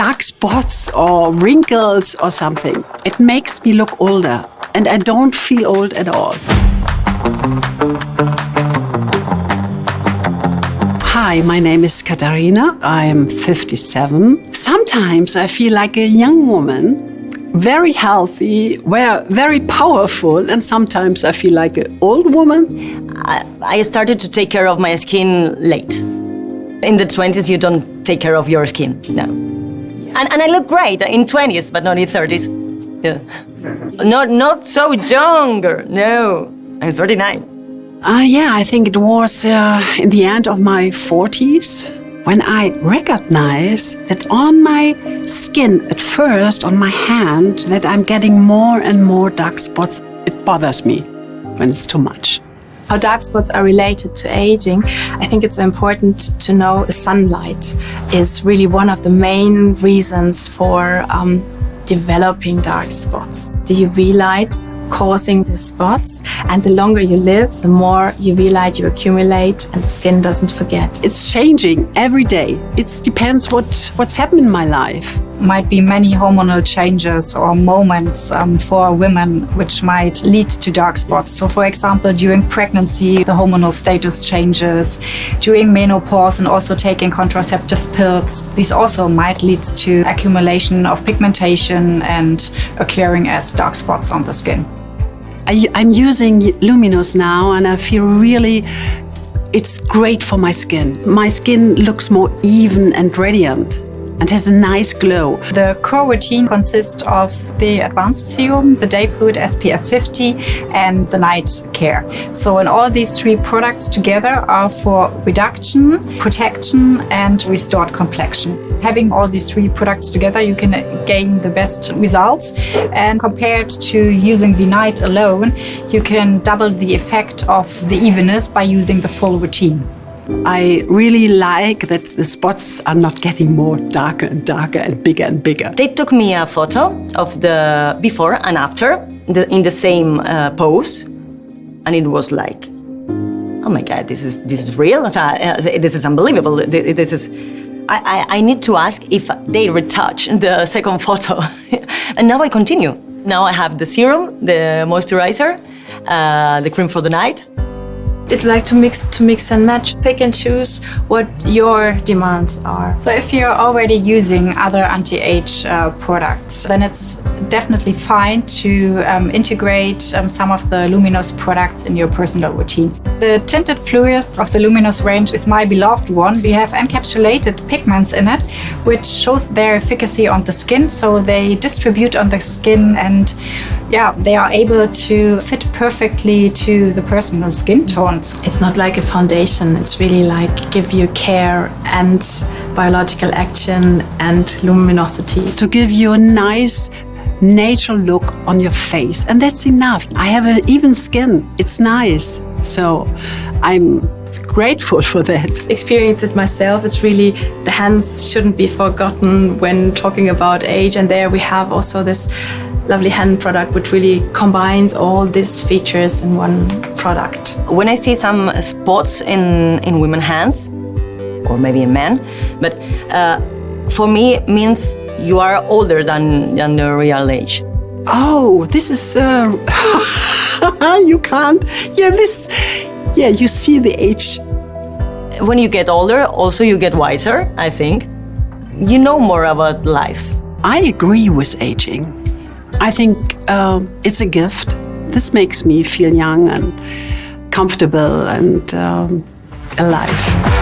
dark spots or wrinkles or something. It makes me look older, and I don't feel old at all. Hi, my name is Katharina. I'm 57. Sometimes I feel like a young woman, very healthy, very powerful, and sometimes I feel like an old woman. I, I started to take care of my skin late. In the 20s, you don't take care of your skin, no. And, and I look great in 20s, but not in 30s. Yeah. Not, not so younger, no. I'm 39. Uh, yeah, I think it was uh, in the end of my 40s when I recognized that on my skin, at first on my hand, that I'm getting more and more dark spots. It bothers me when it's too much. How dark spots are related to aging, I think it's important to know sunlight is really one of the main reasons for um, developing dark spots. The UV light causing the spots. And the longer you live, the more UV light you accumulate and the skin doesn't forget. It's changing every day. It depends what, what's happened in my life. Might be many hormonal changes or moments um, for women which might lead to dark spots. So, for example, during pregnancy, the hormonal status changes. During menopause and also taking contraceptive pills, these also might lead to accumulation of pigmentation and occurring as dark spots on the skin. I, I'm using Luminous now and I feel really it's great for my skin. My skin looks more even and radiant and has a nice glow. The core routine consists of the advanced serum, the day fluid SPF 50, and the night care. So, and all these three products together are for reduction, protection, and restored complexion. Having all these three products together, you can gain the best results. And compared to using the night alone, you can double the effect of the evenness by using the full routine. I really like that the spots are not getting more darker and darker and bigger and bigger. They took me a photo of the before and after the, in the same uh, pose, and it was like, oh my god, this is this is real. Uh, this is unbelievable. This is. I, I, I need to ask if they retouch the second photo, and now I continue. Now I have the serum, the moisturizer, uh, the cream for the night, it's like to mix to mix and match pick and choose what your demands are. So if you're already using other anti-age uh, products then it's definitely fine to um, integrate um, some of the luminous products in your personal routine the tinted fluid of the luminous range is my beloved one we have encapsulated pigments in it which shows their efficacy on the skin so they distribute on the skin and yeah they are able to fit perfectly to the personal skin tones. it's not like a foundation, it's really like give you care and biological action and luminosity. To give you a nice natural look on your face. And that's enough. I have an even skin. It's nice. So I'm grateful for that. Experience it myself. It's really the hands shouldn't be forgotten when talking about age. And there we have also this lovely hand product which really combines all these features in one product. When I see some spots in, in women's hands, or maybe in men, but uh, for me means you are older than, than the real age. Oh, this is, uh, you can't, yeah, this, yeah, you see the age. When you get older, also you get wiser, I think. You know more about life. I agree with aging. I think uh, it's a gift. This makes me feel young and comfortable and um, alive.